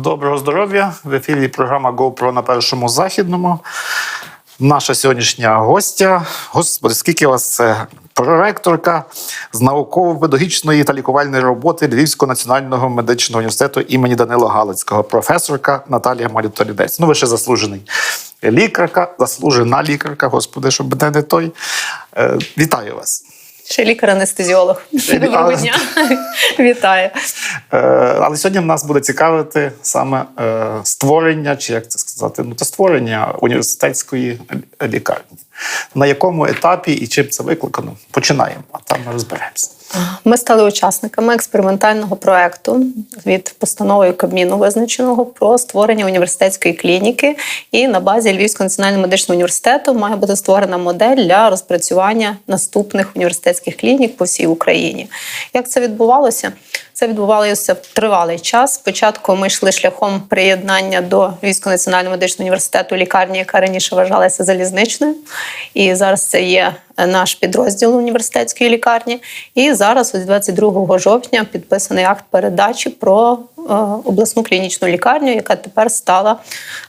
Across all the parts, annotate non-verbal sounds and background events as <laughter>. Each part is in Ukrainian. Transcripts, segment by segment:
Доброго здоров'я! В ефірі програма GoPro на першому західному. Наша сьогоднішня гостя. Господи, скільки вас це проректорка з науково-педагогічної та лікувальної роботи Львівського національного медичного університету імені Данила Галицького, професорка Наталія Малютолідець. Ну, ви ще заслужений лікарка, заслужена лікарка, господи, щоб не той. Е, вітаю вас. Ще лікар-анестезіолог. Доброго дня. Вітаю. Е, але сьогодні в нас буде цікавити саме е, створення, чи як це сказати, ну то створення університетської лікарні. На якому етапі і чим це викликано? Починаємо, а там ми розберемося. Ми стали учасниками експериментального проекту від постанови Кабміну визначеного про створення університетської клініки. І на базі Львівського національного медичного університету має бути створена модель для розпрацювання наступних університетських клінік по всій Україні. Як це відбувалося? Це відбувалося тривалий час. Спочатку ми йшли шляхом приєднання до Львівського національного медичного університету лікарні, яка раніше вважалася залізничною. І зараз це є наш підрозділ університетської лікарні. І зараз, ось 22 жовтня, підписаний акт передачі про е, обласну клінічну лікарню, яка тепер стала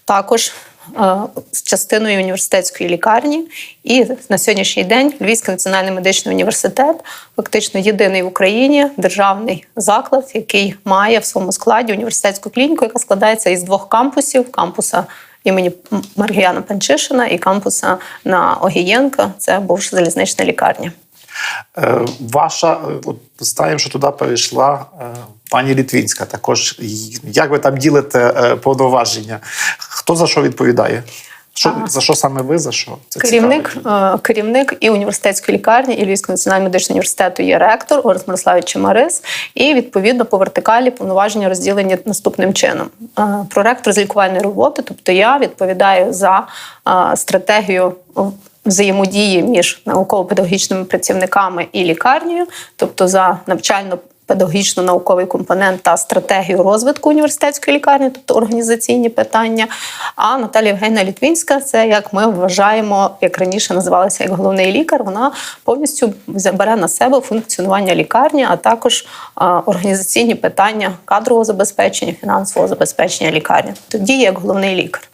також. е, з Частиною університетської лікарні, і на сьогоднішній день Львівський національний медичний університет фактично єдиний в Україні державний заклад, який має в своєму складі університетську клініку, яка складається із двох кампусів: кампуса імені Маргіяна Панчишина і кампуса на Огієнка. Це бувша залізнична лікарня. Е, ваша, е, от знаємо, що туди перейшла е, пані Літвінська. Також як ви там ділите повноваження? Хто за що відповідає? Що, за що саме ви? За що? Це Керівник, цікаво. е, керівник і університетської лікарні, і Львівського національного медичного університету є ректор Орес Мирославович Чемарис. І відповідно по вертикалі повноваження розділені наступним чином: Е, проректор з лікувальної роботи, тобто я відповідаю за е, стратегію. Взаємодії між науково-педагогічними працівниками і лікарнею, тобто за навчально педагогічно-науковий компонент та стратегію розвитку університетської лікарні, тобто організаційні питання. А Наталія Євгенія Літвінська це як ми вважаємо, як раніше називалася як головний лікар. Вона повністю забере на себе функціонування лікарні, а також організаційні питання кадрового забезпечення, фінансового забезпечення лікарні. Тоді як головний лікар.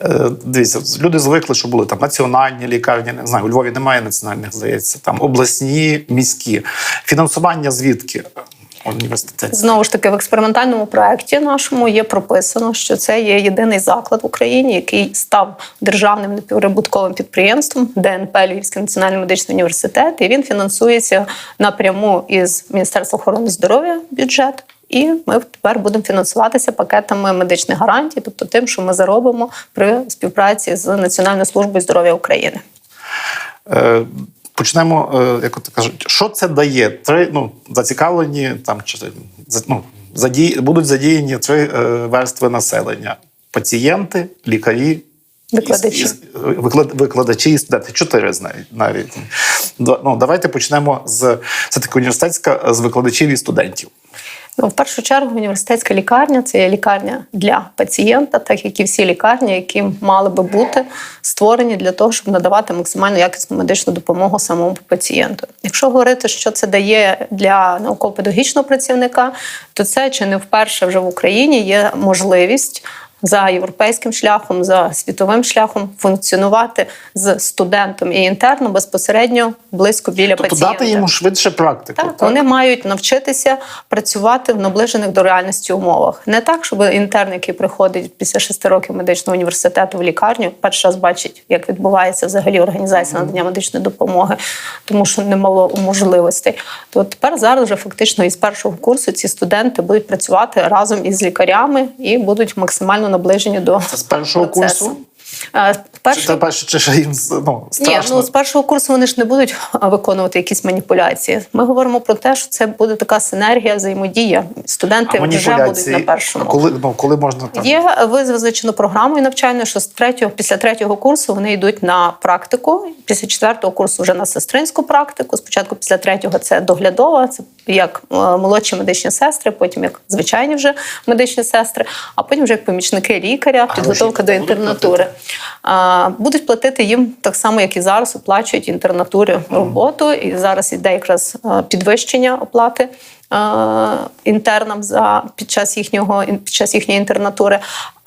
Е, Дивіться, люди звикли, що були там національні лікарні, не знаю, у Львові немає національних, здається, там обласні, міські. Фінансування звідки університет? Знову ж таки, в експериментальному проєкті нашому є прописано, що це є єдиний заклад в Україні, який став державним неприбутковим підприємством ДНП Львівський національний медичний університет, і він фінансується напряму із Міністерства охорони здоров'я бюджет. І ми тепер будемо фінансуватися пакетами медичних гарантій, тобто тим, що ми заробимо при співпраці з Національною службою здоров'я України. Е, Почнемо, е, як от кажуть, що це дає? Три ну, зацікавлені там чи ну, задій, будуть задіяні три е, верстви населення: пацієнти, лікарі. Викладачі. викладачі і студенти. Чотири з навіть навіть. Ну, давайте почнемо з це таки університетська з викладачів і студентів. Ну, в першу чергу, університетська лікарня це є лікарня для пацієнта, так як і всі лікарні, які мали би бути створені для того, щоб надавати максимально якісну медичну допомогу самому пацієнту. Якщо говорити, що це дає для науково-педагогічного працівника, то це чи не вперше вже в Україні є можливість. За європейським шляхом, за світовим шляхом функціонувати з студентом і інтерном безпосередньо близько біля Тобто пацієнта. дати йому швидше практику. Так, вони мають навчитися працювати в наближених до реальності умовах. Не так, щоб інтерн, який приходить після шести років медичного університету в лікарню, перший раз бачить, як відбувається взагалі організація надання медичної допомоги, тому що немало можливостей. То тепер зараз вже фактично із першого курсу ці студенти будуть працювати разом із лікарями і будуть максимально наближені до Це з першого процесу. курсу? Е, Чи, перше, чи ще їм ну, ні, ну з першого курсу вони ж не будуть <laughs> виконувати якісь маніпуляції. Ми говоримо про те, що це буде така синергія, взаємодія. Студенти а вже будуть на а першому. коли, ну, коли можна там? Є визначено програмою навчальною, що з третього, після третього курсу вони йдуть на практику. Після четвертого курсу вже на сестринську практику. Спочатку після третього це доглядова, це як е, молодші медичні сестри, потім як звичайні вже медичні сестри, а потім вже як помічники лікаря, А підготовка до гроші будуть інтернатури. А, Будуть платити їм так само, як і зараз оплачують інтернатурі роботу. І зараз іде якраз е, підвищення оплати інтернам за під час їхнього під час їхньої інтернатури.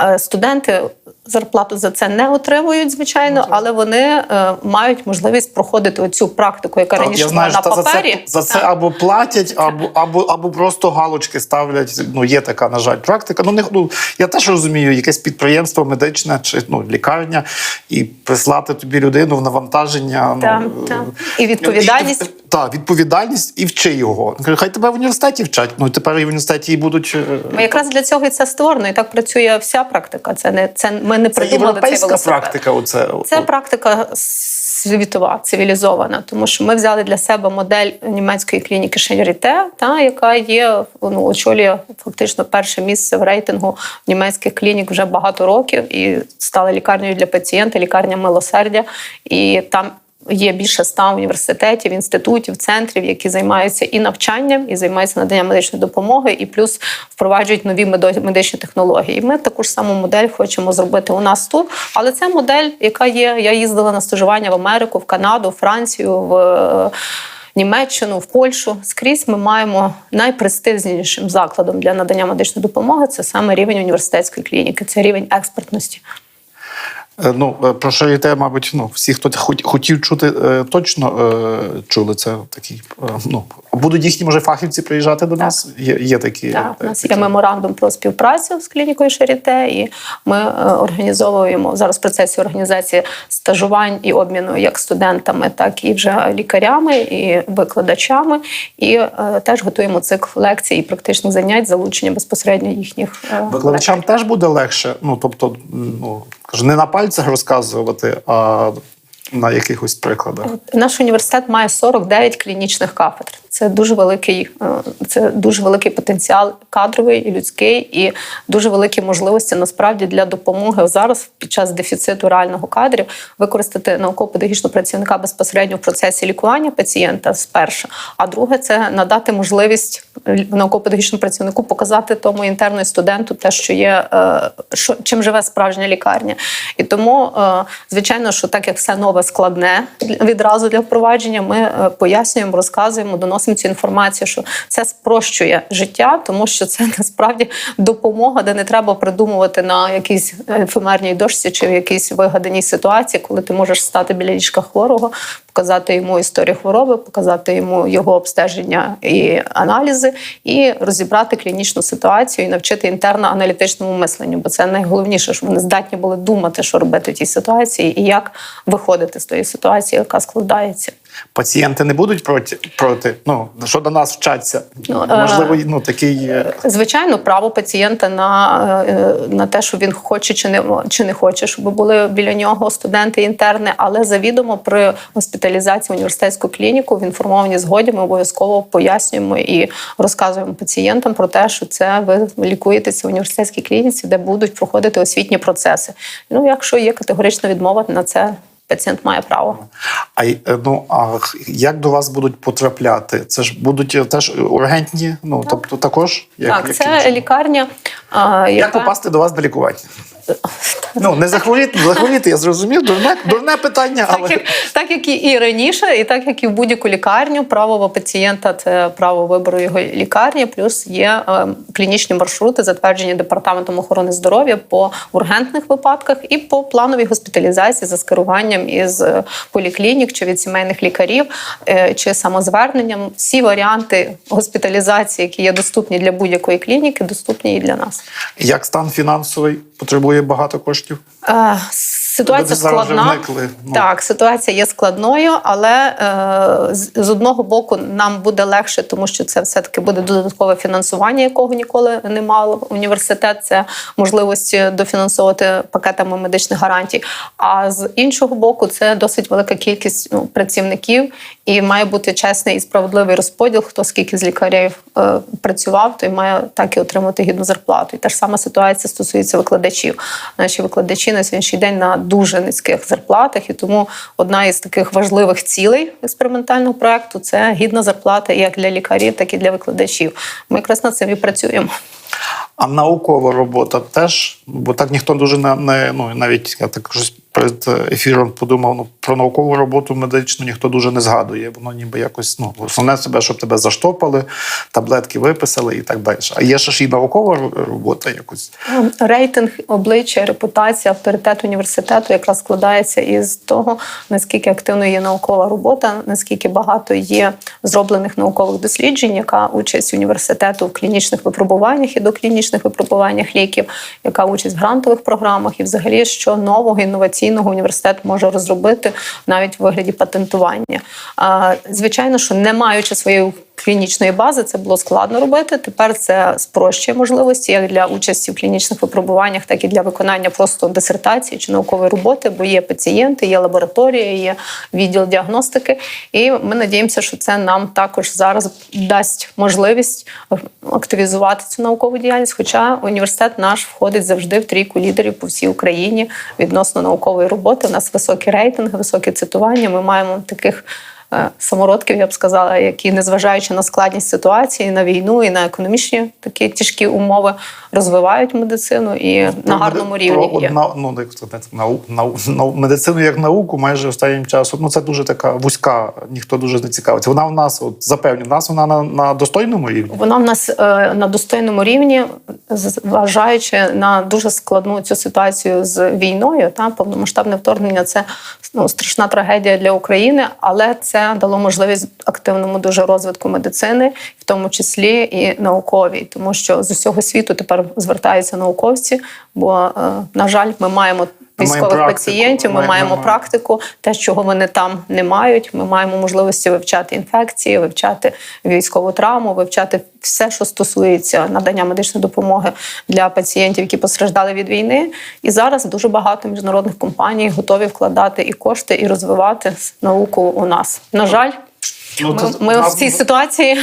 Е, Студенти зарплату за це не отримують, звичайно, але вони е, мають можливість проходити оцю практику, яка Так, раніше була на за папері. це, за це або платять, або, або, або просто галочки ставлять. Ну, є така, на жаль, практика. Ну, не, ну, я теж розумію, якесь підприємство медичне чи ну, лікарня, і прислати тобі людину в навантаження. Так, ну, так. І відповідальність. І, так, відповідальність і вчи його. Хай тебе в університеті вчать. Ну, тепер і в університеті і будуть. е, Ми якраз для цього і це створено, і так працює вся практика. Це не це ми не Це придумали цей європейська велосипед. практика. Оце, Це практика світова, цивілізована, тому що ми взяли для себе модель німецької клініки Шаріте, та яка є ну, очолює фактично перше місце в рейтингу німецьких клінік вже багато років і стала лікарнею для пацієнта, лікарня милосердя. І там Є більше ста університетів, інститутів, центрів, які займаються і навчанням, і займаються наданням медичної допомоги, і плюс впроваджують нові медичні технології. Ми таку ж саму модель хочемо зробити у нас тут. Але це модель, яка є. Я їздила на стажування в Америку, в Канаду, в Францію, в е, Німеччину, в Польщу. Скрізь ми маємо найпрестижнішим закладом для надання медичної допомоги. Це саме рівень університетської клініки, це рівень експертності. Е, Ну, про що йде, мабуть, ну, всі, хто хот- хотів чути, е, точно е, чули це такий. е, Ну, будуть їхні, може, фахівці приїжджати до нас? Є, є такі. Так, у е, нас є меморандум про співпрацю з клінікою Шаріте, і ми е, організовуємо зараз в процесі організації стажувань і обміну як студентами, так і вже лікарями і викладачами. І е, теж готуємо цикл лекцій і практичних занять, залучення безпосередньо їхніх е, Викладачам теж буде легше. Ну, тобто, ну, кажу, не на пальцях розказувати, а на якихось прикладах. Наш університет має 49 клінічних кафедр. Це дуже великий, е, це дуже великий потенціал кадровий і людський, і дуже великі можливості насправді для допомоги зараз під час дефіциту реального кадрів використати науково-педагогічного працівника безпосередньо в процесі лікування пацієнта спершу. А друге це надати можливість науково-педагогічному працівнику показати тому інтерну і студенту те, що є е, що чим живе справжня лікарня. І тому, е, звичайно, що так як все нове складне відразу для впровадження, ми пояснюємо, розказуємо, доносимо цю інформацію, що це спрощує життя, тому що це <laughs> насправді допомога, де не треба придумувати на якійсь ефемерній дошці чи в якійсь вигаданій ситуації, коли ти можеш стати біля ліжка хворого, показати йому історію хвороби, показати йому його обстеження і аналізи, і розібрати клінічну ситуацію і навчити інтерно-аналітичному мисленню. Бо це найголовніше, щоб вони здатні були думати, що робити в тій ситуації, і як виходити з тої ситуації, яка складається. Пацієнти не будуть проти, проти ну, що до нас вчаться. Ну, е, Можливо, ну, такий. е, Звичайно, право пацієнта на, е, на те, що він хоче чи не чи не хоче, щоб були біля нього студенти інтерни, але завідомо при госпіталізації в університетську клініку в інформованій згоді ми обов'язково пояснюємо і розказуємо пацієнтам про те, що це ви лікуєтеся в університетській клініці, де будуть проходити освітні процеси. Ну, якщо є категорична відмова на це. Пацієнт має право. А е, ну а як до вас будуть потрапляти? Це ж будуть е, теж ургентні, ну тобто також як, так, як це лікарня. А, Як яка... попасти до вас на лікування? Ну не захворіти, захворіти, я зрозумів. Дурне, дурне питання, але Так як, так як і раніше, і так як і в будь-яку лікарню, право пацієнта це право вибору його лікарні, плюс є е, клінічні маршрути, затверджені департаментом охорони здоров'я по ургентних випадках і по плановій госпіталізації за скеруванням із е, поліклінік чи від сімейних лікарів, е, чи самозверненням. Всі варіанти госпіталізації, які є доступні для будь-якої клініки, доступні і для нас. як стан фінансовий потребує багато коштів? Е, Ситуація складна. ну. Так, ситуація є складною, але е, з, з одного боку нам буде легше, тому що це все-таки буде додаткове фінансування, якого ніколи не мав університет. Це можливості дофінансовувати пакетами медичних гарантій. А з іншого боку, це досить велика кількість ну, працівників, і має бути чесний і справедливий розподіл. Хто скільки з лікарів е, працював, той має так і отримати гідну зарплату. І та ж сама ситуація стосується викладачів. Наші викладачі на сьогоднішній день на дуже низьких зарплатах, і тому одна із таких важливих цілей експериментального проекту це гідна зарплата як для лікарів, так і для викладачів. Ми якраз над цим і працюємо. А наукова робота теж, бо так ніхто дуже не, не ну навіть я так щось перед ефіром подумав, ну про наукову роботу медичну ніхто дуже не згадує. Воно ніби якось ну основне себе, щоб тебе заштопали, таблетки виписали і так далі. А є ще ж і наукова робота якось. Рейтинг обличчя, репутація, авторитет університету якраз складається із того, наскільки активною є наукова робота, наскільки багато є зроблених наукових досліджень, яка участь університету в клінічних випробуваннях і доклінічних випробуваннях ліків, яка участь в грантових програмах, і взагалі що нового інноваційного університет може розробити навіть в вигляді патентування. Звичайно, що не маючи своєї клінічної бази, це було складно робити. Тепер це спрощує можливості як для участі в клінічних випробуваннях, так і для виконання просто дисертації чи наукової роботи, бо є пацієнти, є лабораторія, є відділ діагностики. І ми надіємося, що це нам також зараз дасть можливість активізувати цю наукову діяльність. Хоча університет наш входить завжди в трійку лідерів по всій Україні відносно наукової роботи. У нас високі рейтинги, високі цитування. Ми маємо таких. Е, Самородків, я б сказала, які, незважаючи на складність ситуації, на війну і на економічні такі тяжкі умови, розвивають медицину і на гарному рівні Про, є. на, ну, як сказати, нау, нау, нау, медицину як науку майже останнім часом. Ну це дуже така вузька, ніхто дуже не цікавиться. Вона в нас, от запевню, в нас вона на, на достойному рівні. Вона в нас е, на достойному рівні, зважаючи на дуже складну цю ситуацію з війною. Та повномасштабне вторгнення це ну, страшна трагедія для України, але це дало можливість активному дуже розвитку медицини, в тому числі і науковій, тому що з усього світу тепер звертаються науковці. Бо, е, на жаль, ми маємо. Ми Військових пацієнтів, ми маємо- маємо маємо. практику, те, чого вони там не мають. Ми маємо можливості вивчати інфекції, вивчати військову травму, вивчати все, що стосується надання медичної допомоги для пацієнтів, які постраждали від війни. І зараз дуже багато міжнародних компаній готові вкладати і кошти, і розвивати науку у нас. На жаль. Ну, Ми, то- ми в в цій ситуації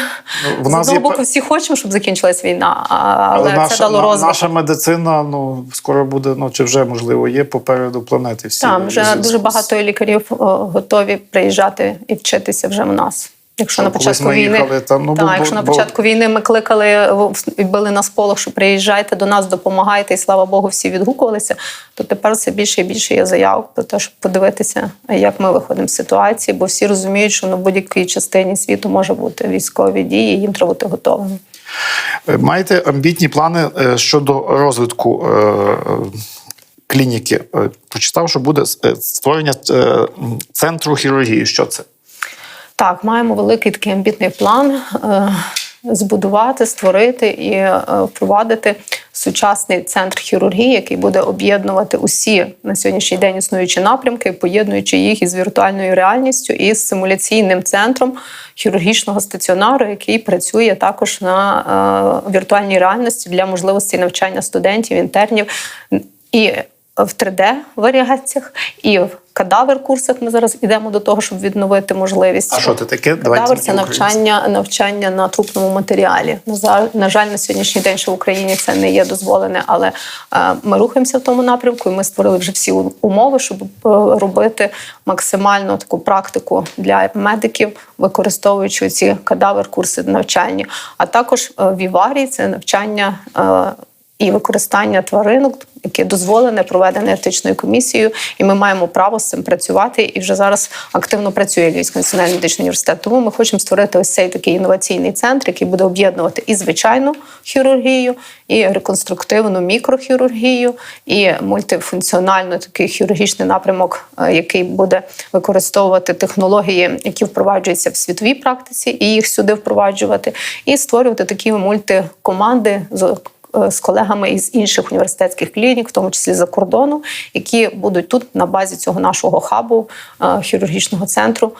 в з нас одного є боку всі хочемо, щоб закінчилась війна, але, але, наша, це дало розвиток. наша медицина ну скоро буде, ну чи вже можливо є попереду планети. Всі Там вже дуже багато лікарів готові приїжджати і вчитися вже в нас. Якщо на початку війни, їхали, там, ну, та, бо- якщо на бо- початку війни ми кликали били на сполох, що приїжджайте до нас, допомагайте, і слава Богу, всі відгукувалися. То тепер все більше і більше є заяв про те, щоб подивитися, як ми виходимо з ситуації, бо всі розуміють, що на будь-якій частині світу може бути військові дії, і їм треба бути готовими. Е, Маєте амбітні плани е, щодо розвитку е, клініки? Прочитав, що буде створення центру хірургії. Що це? Так, маємо великий такий амбітний план е, збудувати, створити і е, впровадити сучасний центр хірургії, який буде об'єднувати усі на сьогоднішній день існуючі напрямки, поєднуючи їх із віртуальною реальністю і з симуляційним центром хірургічного стаціонару, який працює також на е, віртуальній реальності для можливості навчання студентів, інтернів і в 3D варіаціях, і в кадавер курсах. Ми зараз йдемо до того, щоб відновити можливість. А що це таке? Давайте Кадавр це навчання, навчання на трупному матеріалі. На жаль, на сьогоднішній день ще в Україні це не є дозволене, але е, ми рухаємося в тому напрямку, і ми створили вже всі умови, щоб е, робити максимально таку практику для медиків, використовуючи ці кадавер курси навчальні. А також е, в Іварії це навчання. І використання тваринок, яке дозволене, проведене етичною комісією, і ми маємо право з цим працювати. І вже зараз активно працює Львівський національний медичний університет. Тому ми хочемо створити ось цей такий інноваційний центр, який буде об'єднувати і звичайну хірургію, і реконструктивну мікрохірургію, і мультифункціональний такий хірургічний напрямок, е, який буде використовувати технології, які впроваджуються в світовій практиці, і їх сюди впроваджувати, і створювати такі мультикоманди з з колегами із інших університетських клінік, в тому числі за кордону, які будуть тут на базі цього нашого хабу е, хірургічного центру.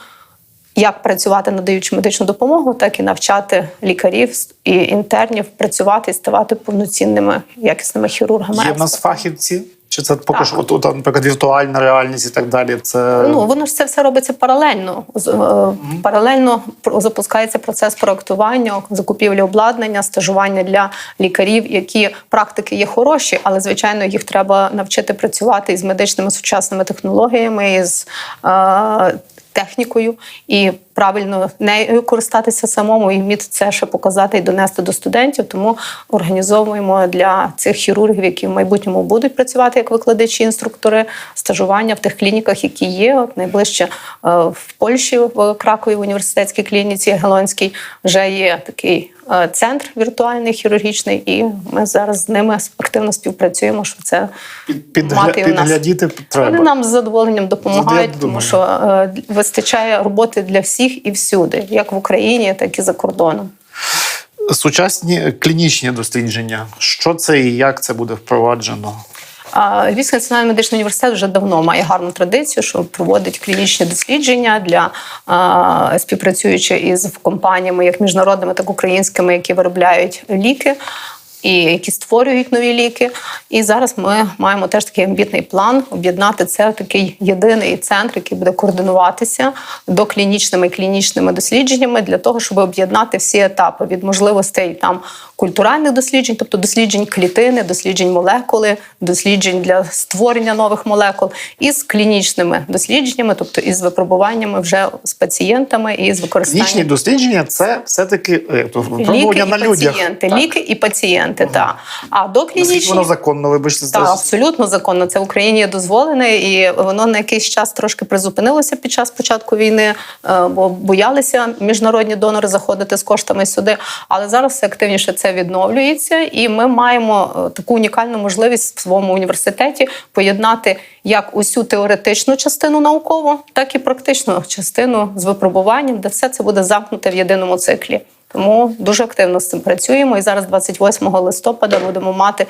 Як працювати, надаючи медичну допомогу, так і навчати лікарів і інтернів працювати і ставати повноцінними якісними хірургами. Є в нас фахівці? Чи це поки що, от, от, наприклад, віртуальна реальність і так далі? Це Ну воно ж це все робиться паралельно. З- е, Паралельно запускається процес проектування, закупівлі обладнання, стажування для лікарів, які практики є хороші, але звичайно їх треба навчити працювати із медичними сучасними технологіями, із е, технікою і правильно нею користатися самому і вміти це ще показати і донести до студентів. Тому організовуємо для цих хірургів, які в майбутньому будуть працювати як викладачі, інструктори, стажування в тих клініках, які є. От найближче е, в Польщі, в Кракові, в університетській клініці Гелонській, вже є такий е, центр віртуальний хірургічний, і ми зараз з ними активно співпрацюємо. Що це Під, підгля- мати у нас. треба. Вони нам з задоволенням допомагають, тому що е, вистачає роботи для всіх і всюди, як в Україні, так і за кордоном. Сучасні клінічні дослідження. Що це і як це буде впроваджено? Львівський національний медичний університет вже давно має гарну традицію, що проводить клінічні дослідження для а, співпрацюючи із компаніями, як міжнародними, так і українськими, які виробляють ліки. І які створюють нові ліки, і зараз ми маємо теж такий амбітний план об'єднати це в такий єдиний центр, який буде координуватися доклінічними і клінічними дослідженнями для того, щоб об'єднати всі етапи від можливостей там культуральних досліджень, тобто досліджень клітини, досліджень молекули, досліджень для створення нових молекул, із клінічними дослідженнями, тобто із випробуваннями вже з пацієнтами і з використанням Клінічні дослідження це все-таки е, випробування на людях. пацієнти. Так. Ліки і пацієнти, так. А до Наскільки клінічні воно законно, вибачте, так, абсолютно законно. Це в Україні дозволене, і воно на якийсь час трошки призупинилося під час початку війни, е, бо боялися міжнародні донори заходити з коштами сюди. Але зараз все активніше це відновлюється, і ми маємо е, таку унікальну можливість в своєму університеті поєднати як усю теоретичну частину наукову, так і практичну частину з випробуванням, де все це буде замкнуте в єдиному циклі. Тому дуже активно з цим працюємо. І зараз, 28 листопада, будемо мати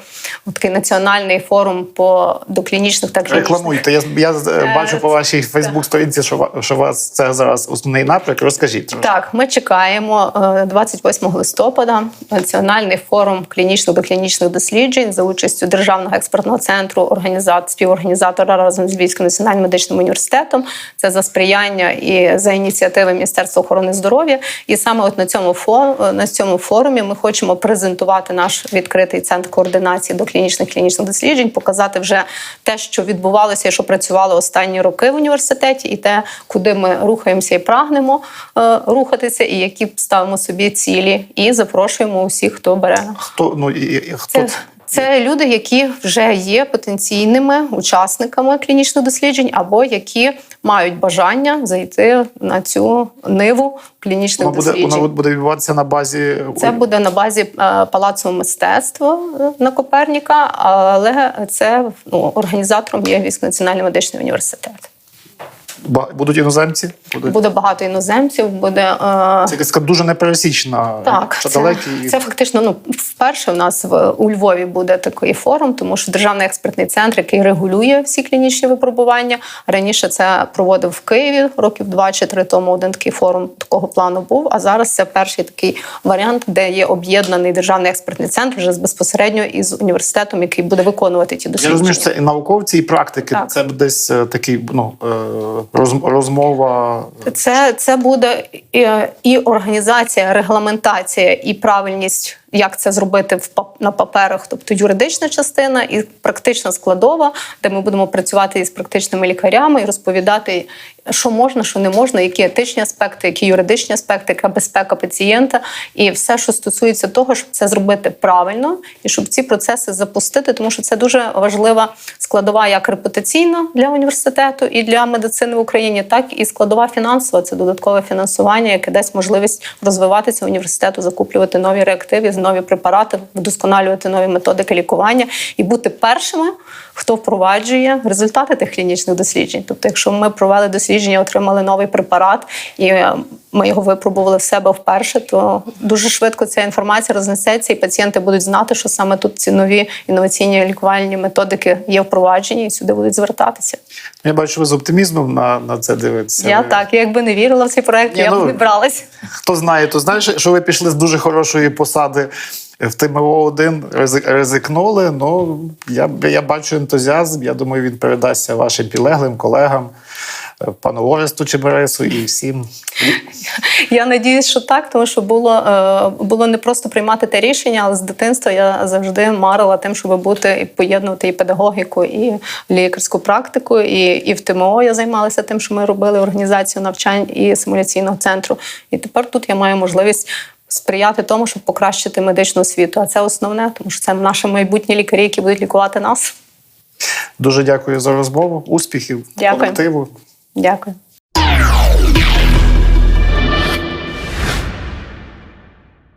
такий національний форум по доклінічних та клінічних. Рекламуйте. Я, я е, бачу по вашій Фейсбук-сторінці, що, що вас це зараз основний напрямок. Розкажіть трошки. Так, ми чекаємо е, 28 листопада національний форум клінічних доклінічних досліджень за участю Державного експертного центру організат, співорганізатора разом з Львівським національним медичним університетом. Це за сприяння і за ініціативи Міністерства охорони здоров'я. І саме от на цьому фо- на цьому форумі ми хочемо презентувати наш відкритий центр координації до клінічних досліджень, показати вже те, що відбувалося і що працювало останні роки в університеті, і те, куди ми рухаємося і прагнемо е, рухатися, і які ставимо собі цілі. І запрошуємо усіх, хто бере. Хто ну і, і хто Це, це люди, які вже є потенційними учасниками клінічних досліджень, або які мають бажання зайти на цю ниву клінічних буде досліджень. воно буде відбуватися на базі Це буде на базі е, палацу мистецтва е, на Коперніка, але це ну, організатором є Львівський національний медичний університет. Будуть іноземці. Будуть Буде багато іноземців, буде е, це така дуже непересічна. Так, це, це фактично ну вперше в нас в у Львові буде такий форум, тому що державний експертний центр, який регулює всі клінічні випробування. Раніше це проводив в Києві років два чи три тому. Один такий форум такого плану був. А зараз це перший такий варіант, де є об'єднаний державний експертний центр вже безпосередньо із університетом, який буде виконувати ті Я дослідження. розумію, що це і науковці, і практики. Так. Це десь е, такий ну е, роз- розмова. Це, це буде і, і організація, регламентація, і правильність, як це зробити в на паперах, тобто юридична частина і практична складова, де ми будемо працювати із практичними лікарями і розповідати, що можна, що не можна, які етичні аспекти, які юридичні аспекти, яка безпека пацієнта, і все, що стосується того, щоб це зробити правильно і щоб ці процеси запустити, тому що це дуже важлива складова як репутаційна для університету і для медицини в Україні, так і складова фінансова. Це додаткове фінансування, яке дасть можливість розвиватися університету, закуплювати нові реактиви, нові препарати, вдосконалювати нові методики лікування і бути першими, хто впроваджує результати тих клінічних досліджень. Тобто, якщо ми провели дослідження, отримали новий препарат і е, ми його випробували в себе вперше, то дуже швидко ця інформація рознесеться, і пацієнти будуть знати, що саме тут ці нові інноваційні лікувальні методики є впроваджені і сюди будуть звертатися. Я бачу, ви з оптимізмом на, на це дивитеся. Я так, я якби не вірила в цей проект, Ні, я ну, б не бралась. Хто знає, то знаєш, що ви пішли з дуже хорошої посади в ТМО 1 ризикнули. Ну я, я бачу ентузіазм. Я думаю, він передасться вашим підлеглим колегам. е, пану Оресту Чебересу і всім. Я надіюсь, що так, тому що було, е, було не просто приймати те рішення, але з дитинства я завжди марила тим, щоб бути і поєднувати і педагогіку, і лікарську практику, і, і в ТМО я займалася тим, що ми робили організацію навчань і симуляційного центру. І тепер тут я маю можливість. Сприяти тому, щоб покращити медичну освіту. А це основне, тому що це наші майбутні лікарі, які будуть лікувати нас. Дуже дякую за розмову. Успіхів, Дякую. колективу. Дякую.